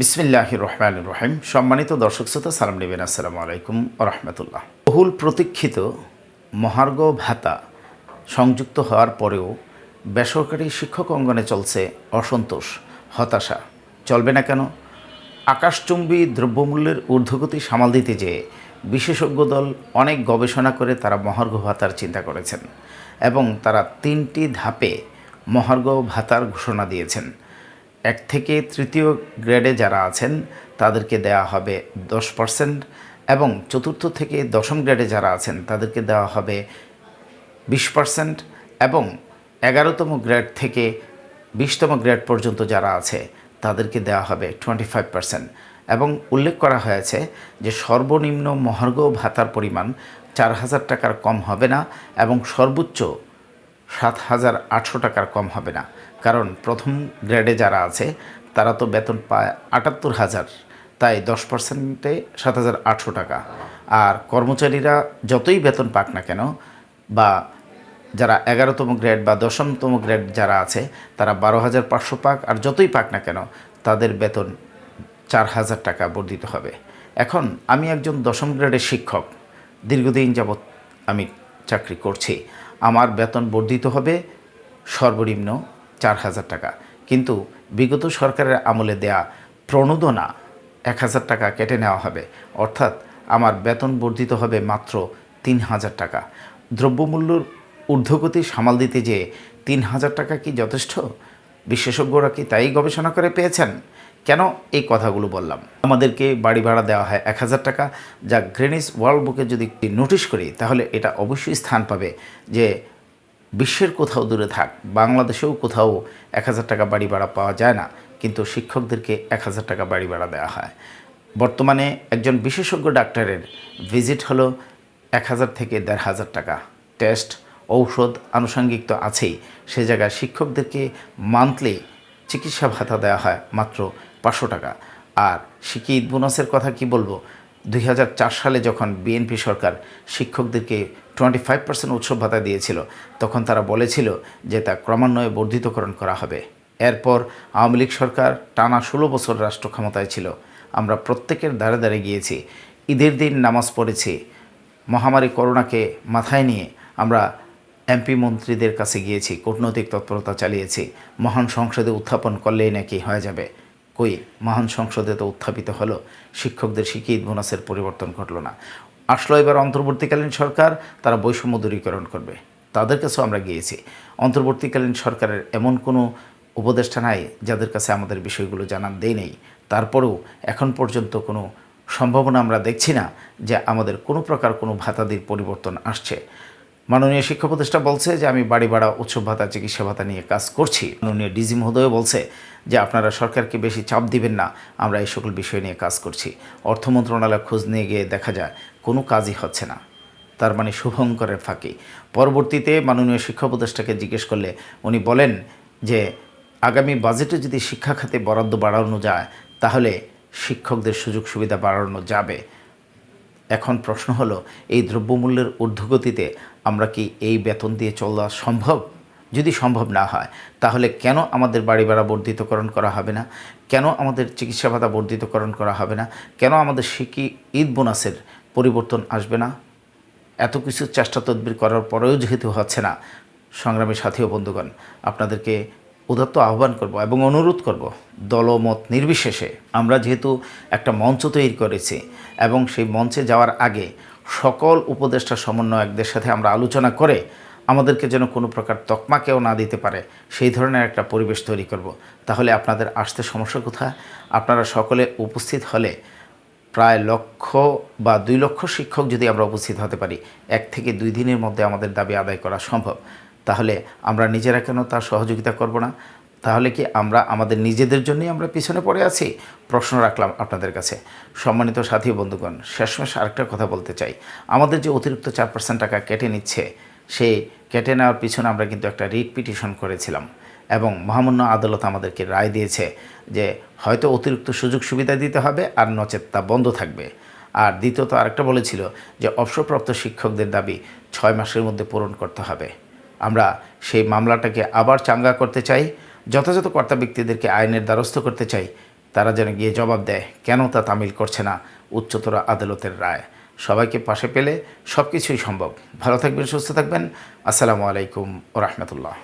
বিসমিল্লাহ রহমান রহিম সম্মানিত দর্শক শ্রোতা, সালাম নেবেন, আসসালামু আলাইকুম রহমতুল্লাহ। বহুল প্রতীক্ষিত মহার্ঘ ভাতা সংযুক্ত হওয়ার পরেও বেসরকারি শিক্ষক অঙ্গনে চলছে অসন্তোষ, হতাশা। চলবে না কেন? আকাশচুম্বী দ্রব্যমূল্যের ঊর্ধ্বগতি সামাল দিতে যেয়ে বিশেষজ্ঞ দল অনেক গবেষণা করে তারা মহার্ঘ ভাতার চিন্তা করেছেন এবং তারা তিনটি ধাপে মহার্ঘ ভাতার ঘোষণা দিয়েছেন। এক থেকে তৃতীয় গ্রেডে যারা আছেন, তাদেরকে দেওয়া হবে দশ পার্সেন্ট এবং চতুর্থ থেকে দশম গ্রেডে যারা আছেন, তাদেরকে দেওয়া হবে বিশ পার্সেন্ট এবং এগারোতম গ্রেড থেকে বিশতম গ্রেড পর্যন্ত যারা আছে, তাদেরকে দেওয়া হবে টোয়েন্টি ফাইভ পার্সেন্ট এবং উল্লেখ করা হয়েছে যে সর্বনিম্ন মহার্ঘ ভাতার পরিমাণ চার হাজার টাকার কম হবে না এবং সর্বোচ্চ সাত হাজার আটশো টাকার কম হবে না। কারণ প্রথম গ্রেডে যারা আছে, তারা তো বেতন পায় আটাত্তর হাজার। তাই দশ পার্সেন্টে সাত হাজার আটশো টাকা। আর কর্মচারীরা যতই বেতন পাক না কেন, বা যারা এগারোতম গ্রেড বা দশমতম গ্রেড যারা আছে, তারা বারো হাজার পাঁচশো পাক। আর যতই পাক না কেন, তাদের বেতন চার হাজার টাকা বর্ধিত হবে। এখন আমি একজন দশম গ্রেডের শিক্ষক। দীর্ঘদিন যাবৎ আমি চাকরি করছি। আমার বেতন বর্ধিত হবে সর্বনিম্ন চার হাজার টাকা। কিন্তু বিগত সরকারের আমলে দেয়া প্রণোদনা এক হাজার টাকা কেটে নেওয়া হবে। অর্থাৎ আমার বেতন বর্ধিত হবে মাত্র তিন হাজার টাকা। দ্রব্যমূল্যর ঊর্ধ্বগতি সামাল দিতে যে তিন হাজার টাকা কি যথেষ্ট? বিশেষজ্ঞরা কি তাই গবেষণা করে পেয়েছেন? কেন এই কথাগুলো বললাম? আমাদেরকে বাড়ি ভাড়া দেওয়া হয় এক হাজার টাকা। যা গ্রেনিস ওয়ার্ল্ড বুকে যদি নোটিশ করি, তাহলে এটা অবশ্যই স্থান পাবে যে বিশ্বের কোথাও দূরে থাক, বাংলাদেশেও কোথাও এক হাজার টাকা বাড়ি ভাড়া পাওয়া যায় না, কিন্তু শিক্ষকদেরকে এক হাজার টাকা বাড়ি ভাড়া দেওয়া হয়। বর্তমানে একজন বিশেষজ্ঞ ডাক্তারের ভিজিট হলো এক হাজার থেকে দেড় হাজার টাকা। টেস্ট, ঔষধ আনুষঙ্গিক তো আছেই, সে জায়গায় শিক্ষকদেরকে মান্থলি চিকিৎসা ভাতা দেওয়া হয় মাত্র পাঁচশো টাকা। আর শিকি বোনাসের কথা কি বলব? দুই হাজার চার সালে যখন বিএনপি সরকার শিক্ষকদেরকে টোয়েন্টি ফাইভ পার্সেন্ট উৎসব ভাতা দিয়েছিল, তখন তারা বলেছিল যে তা ক্রমান্বয়ে বর্ধিতকরণ করা হবে। এরপর আওয়ামী লীগ সরকার টানা ষোলো বছর রাষ্ট্র ক্ষমতায় ছিল। আমরা প্রত্যেকের দ্বারে দ্বারে গিয়েছি। ঈদের দিন নামাজ পড়েছি। মহামারী করোনাকে মাথায় নিয়ে আমরা এমপি মন্ত্রীদের কাছে গিয়েছি, কূটনৈতিক তৎপরতা চালিয়েছি। মহান সংসদে উত্থাপন করলেই নাকি হয়ে যাবে। কই মহান সংসদে তো উত্থাপিত হলো, শিক্ষকদের শিক্ষিত বোনাসের পরিবর্তন ঘটলো না। আসলো এবার অন্তর্বর্তীকালীন সরকার, তারা বৈষম্য দূরীকরণ করবে। তাদের কাছেও আমরা গিয়েছি। অন্তর্বর্তীকালীন সরকারের এমন কোনো উপদেষ্টা নাই যাদের কাছে আমাদের বিষয়গুলো জানান দেই নেই। তারপরেও এখন পর্যন্ত কোনো সম্ভাবনা আমরা দেখছি না যে আমাদের কোনো প্রকার কোনো ভাতাদির পরিবর্তন আসছে। মাননীয় শিক্ষা উপদেষ্টা বলছে যে আমি বাড়ি ভাড়া, উৎসব ভাতা, চিকিৎসা ভাতা নিয়ে কাজ করছি। মাননীয় ডিজি মহোদয় বলছে যে আপনারা সরকারকে বেশি চাপ দিবেন না, আমরা এই সকল বিষয় নিয়ে কাজ করছি। অর্থ মন্ত্রণালয় খোঁজ নিয়ে গিয়ে দেখা যায়, কোনো কাজই হচ্ছে না। তার মানে শুভঙ্করের ফাঁকি। পরবর্তীতে মাননীয় শিক্ষা উপদেষ্টাকে জিজ্ঞেস করলে উনি বলেন যে, আগামী বাজেটে যদি শিক্ষা খাতে বরাদ্দ বাড়ানো যায়, তাহলে শিক্ষকদের সুযোগ সুবিধা বাড়ানো যাবে। এখন প্রশ্ন হলো, এই দ্রব্যমূল্যের ঊর্ধ্বগতিতে আমরা কি এই বেতন দিয়ে চলা সম্ভব? যদি সম্ভব না হয়, তাহলে কেন আমাদের বাড়ি ভাড়া বর্ধিতকরণ করা হবে না? কেন আমাদের চিকিৎসা ভাতা বর্ধিতকরণ করা হবে না? কেন আমাদের শিকি ঈদ বোনাসের পরিবর্তন আসবে না? এত কিছু চেষ্টা তদবির করার পরেও যেহেতু হচ্ছে না, সংগ্রামী সাথী ও বন্ধুগণ, আপনাদেরকে উদাত্ত আহ্বান করব এবং অনুরোধ করব দলমত নির্বিশেষে আমরা যেহেতু একটা মঞ্চ তৈরি করেছি এবং সেই মঞ্চে যাওয়ার আগে সকল উপদেষ্টা সমন্বয়কদের সাথে আমরা আলোচনা করে আমাদেরকে যেন কোনো প্রকার তকমা কেউ না দিতে পারে, সেই ধরনের একটা পরিবেশ তৈরি করব। তাহলে আপনাদের আসতে সমস্যা কোথায়? আপনারা সকলে উপস্থিত হলে প্রায় লক্ষ বা দুই লক্ষ শিক্ষক যদি আমরা উপস্থিত হতে পারি, এক থেকে দুই দিনের মধ্যে আমাদের দাবি আদায় করা সম্ভব। তাহলে আমরা নিজেরা কেন তার সহযোগিতা করব না? তাহলে কি আমরা আমাদের নিজেদের জন্যই আমরা পিছনে পড়ে আছি? প্রশ্ন রাখলাম আপনাদের কাছে। সম্মানিত সাথী বন্ধুগণ, শেষমেশ আরেকটা কথা বলতে চাই। আমাদের যে অতিরিক্ত চার পার্সেন্ট টাকা কেটে নিচ্ছে সেই কেটে নেওয়ার পিছনে আমরা কিন্তু একটা রিট পিটিশন করেছিলাম এবং মহামান্য আদালত আমাদেরকে রায় দিয়েছে যে হয়তো অতিরিক্ত সুযোগ সুবিধা দিতে হবে আর নচেত তা বন্ধ থাকবে। আর দ্বিতীয়ত আরেকটা বলেছিল যে অবসরপ্রাপ্ত শিক্ষকদের দাবি ছয় মাসের মধ্যে পূরণ করতে হবে। আমরা সেই মামলাটাকে আবার চাঙ্গা করতে চাই, যথাযথ কর্তা ব্যক্তিদেরকে আইনের দ্বারস্থ করতে চাই, তারা যেন গিয়ে জবাব দেয়, কেন তা তামিল করছে না উচ্চতর আদালতের রায়। সবাইকে পাশে পেলে সব কিছুই সম্ভব। ভালো থাকবেন, সুস্থ থাকবেন। আসসালামু আলাইকুম ও রহমতুল্লাহ